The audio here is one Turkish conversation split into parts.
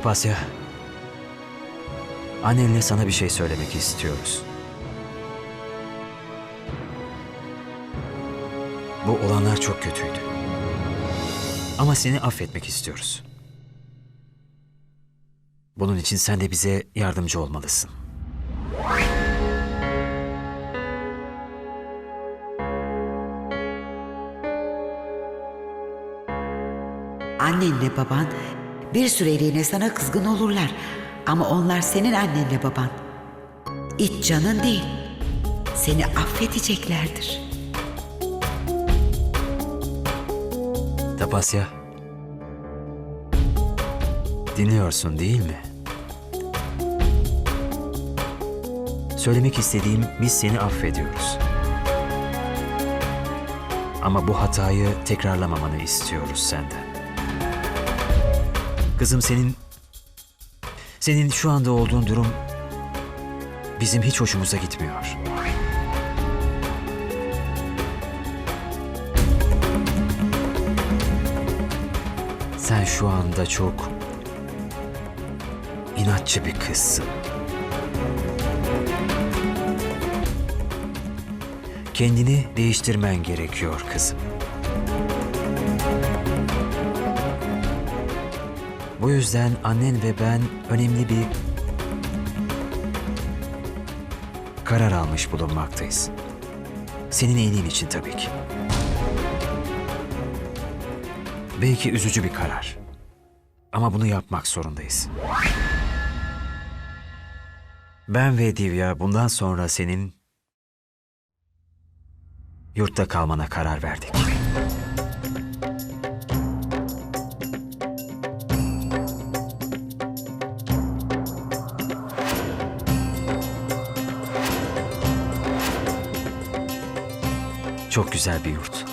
Tapasya. Annenle sana bir şey söylemek istiyoruz. Bu olanlar çok kötüydü. Ama seni affetmek istiyoruz. Bunun için sen de bize yardımcı olmalısın. Annenle baban bir süreliğine sana kızgın olurlar. Ama onlar senin annenle baban. İç canın değil. Seni affedeceklerdir. Tapasya. Dinliyorsun değil mi? Söylemek istediğim biz seni affediyoruz. Ama bu hatayı tekrarlamamanı istiyoruz senden. Kızım senin senin şu anda olduğun durum bizim hiç hoşumuza gitmiyor. Sen şu anda çok inatçı bir kızsın. Kendini değiştirmen gerekiyor kızım. Bu yüzden annen ve ben önemli bir karar almış bulunmaktayız. Senin iyiliğin için tabii ki. Belki üzücü bir karar. Ama bunu yapmak zorundayız. Ben ve Divya bundan sonra senin yurtta kalmana karar verdik. Çok güzel bir yurt.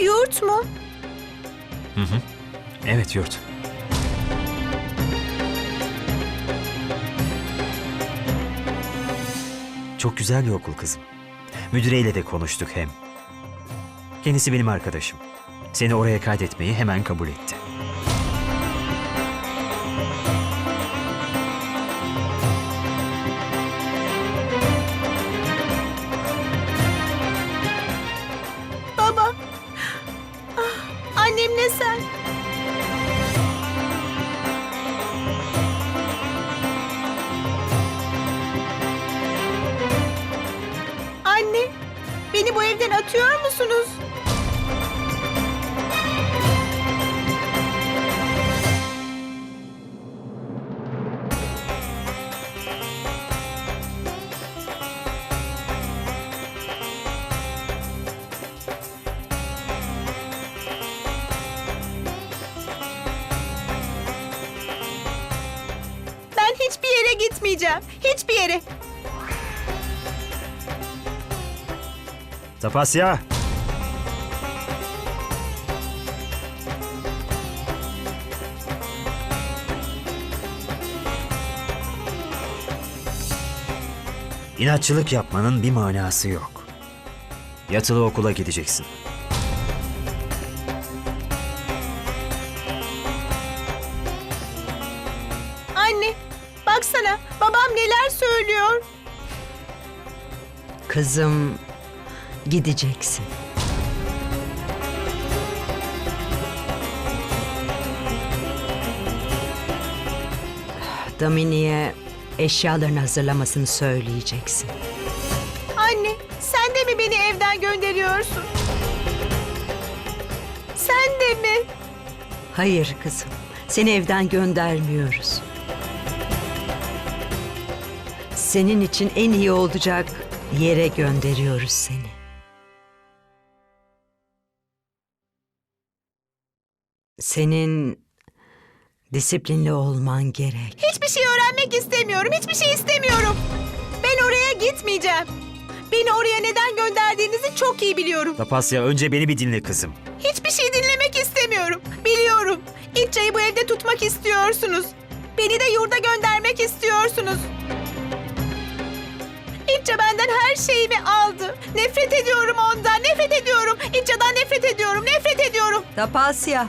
Yurt mu? Evet yurt. Çok güzel bir okul kızım. Müdüreyle de konuştuk hem. Kendisi benim arkadaşım. Seni oraya kaydetmeyi hemen kabul etti. Bu evden atıyor musunuz? Ben hiçbir yere gitmeyeceğim. Hiçbir yere. Tapasya! İnatçılık yapmanın bir manası yok. Yatılı okula gideceksin. Anne, baksana babam neler söylüyor. Kızım gideceksin. Damini'ye eşyalarını hazırlamasını söyleyeceksin. Anne, sen de mi beni evden gönderiyorsun? Sen de mi? Hayır kızım, seni evden göndermiyoruz. Senin için en iyi olacak yere gönderiyoruz seni. Senin disiplinli olman gerek. Hiçbir şey öğrenmek istemiyorum. Hiçbir şey istemiyorum. Ben oraya gitmeyeceğim. Beni oraya neden gönderdiğinizi çok iyi biliyorum. Tapasya önce beni bir dinle kızım. Hiçbir şey dinlemek istemiyorum. Biliyorum. İtça'yı bu evde tutmak istiyorsunuz. Beni de yurda göndermek istiyorsunuz. İtça benden her şeyimi aldı. Nefret ediyorum ondan, nefret ediyorum. İtça'dan nefret ediyorum, nefret ediyorum. Tapasya.